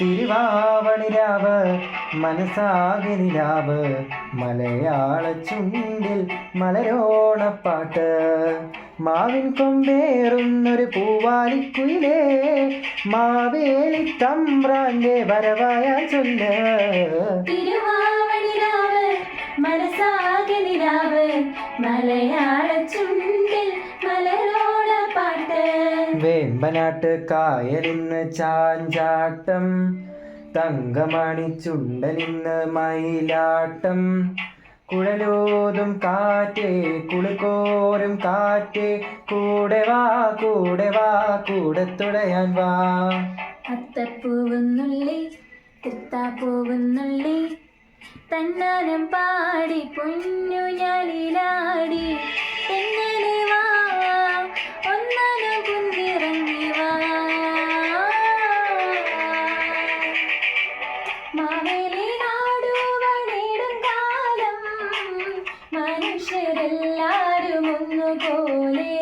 തിരുവാവണിരാവ് മനസ്സാകെ നിലാവ് മലയാള ചുണ്ടിൽ മലരോണപ്പാട്ട്. മാവിൻ കൊമ്പേറുന്നൊരു പൂവാലിക്കുയിലേ മാവേലി തമ്പ്രാന്റെ വരവായ ചൊല്ല്. മനസ്സാകെ മലയാള ചുണ്ടിൽ വേമ്പനാട്ട് കായലിന്ന് ചാഞ്ചാട്ടം തങ്കമണി ചുണ്ടലിന്ന് മയിലാട്ടം. കുഴലോതും കാറ്റേ കുളിക്കോരും കാറ്റേ കൂടെ വാ കൂടെ വാ കൂടെ തുടയാൻ വാ. അത്തപ്പൂവുന്നുള്ളി തൃത്താപ്പൂവുന്നുള്ളി തന്നാലും പാടി പൊന്നു ഞാലിലാടി മനുഷ്യരെല്ലാരും ഒന്നുപോലെ.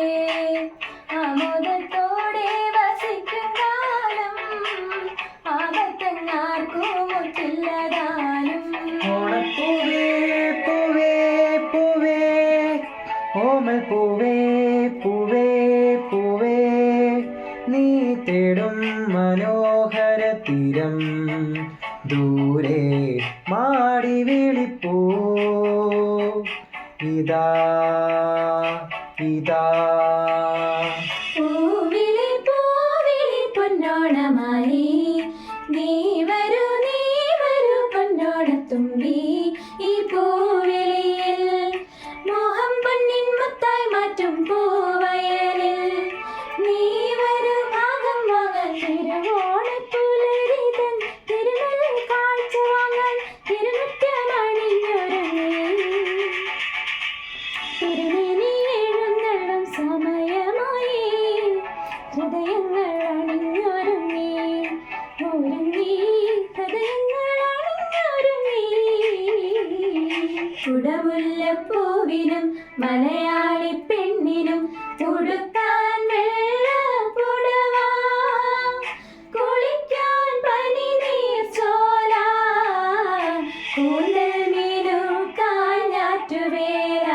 ആമോദത്തോടെ വസിക്കും കാലം ആപത്തങ്ങാർക്കും ഒത്തില്ലതാനും. ഓണപ്പൂവേ പൂവേ പൂവേ. ഓമൽ പൂവേ പൂവേ പൂവേ. നീ തേടും മനോഹര തീരം. ദൂരെ മാടി വിളിപ്പൂ. ഇതാ ഇതാ പൂവിലെ പൂവിളി പൊന്നോണമായി. കുടമുല്ലപ്പൂവിനും മലയാളി പെണ്ണിനും ഉടുക്കാൻ വെള്ള പുടവ. കുളിക്കാൻ കാഞ്ഞാറ്റുവേല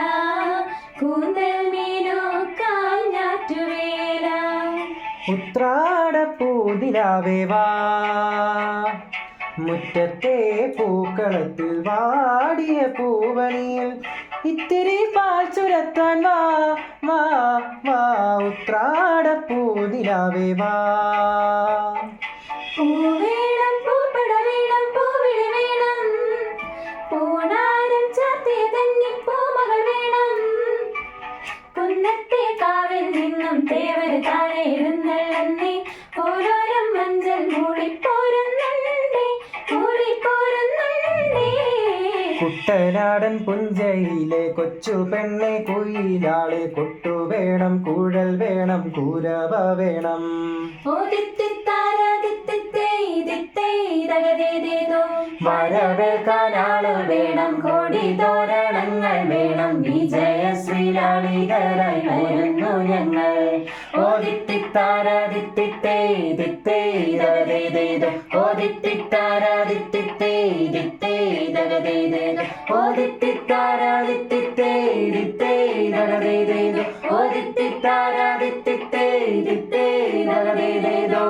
കൂന്തൽ മീനു കാഞ്ഞാറ്റുവേല ഉത്രാട പൂതിലാവേ വാ മുറ്റത്തെ പൂക്കളത്തിൽ വാടിയ പൂവണിയിൽ ഇത്തിരി പാൽ ചുരത്താൻ വാ വാ വാ ഉത്രാട പൂതിരാവേ വാ. പൂവേണം പൂപ്പട വേണം വേണം വേണം. കുന്നത്തെ കാവിൽ നിന്നും തേവര് താഴെ എഴുന്നള്ളന്നേ കുട്ടനാടൻ പുഞ്ചയിലെ കൊച്ചു പെണ്ണെ കുയിലാളെ കൊട്ടു വേണം കൂഴൽ വേണം കൂരവ വേണം. വരവേൽക്കാനാൾ വേണം. കോടി തോരണങ്ങൾ വേണം. വിജയശ്രീലാളിതരായി വരുന്നു ഞങ്ങൾ. ഓദിത്തിത്താരാദിത്തിത്തേ ദിത്തേ ദഗദേതേതോ ഓദിത്തിത്താരാദിത്തിത്തേ ദിത്തേ ദഗദേതേതോ ഓദിത്തിത്താരാദിത്തിത്തേ ദിത്തേ ദഗദേതേതോ ഓദിത്തിത്താരാദിത്തിത്തേ ദിത്തേ ദഗദേതേതോ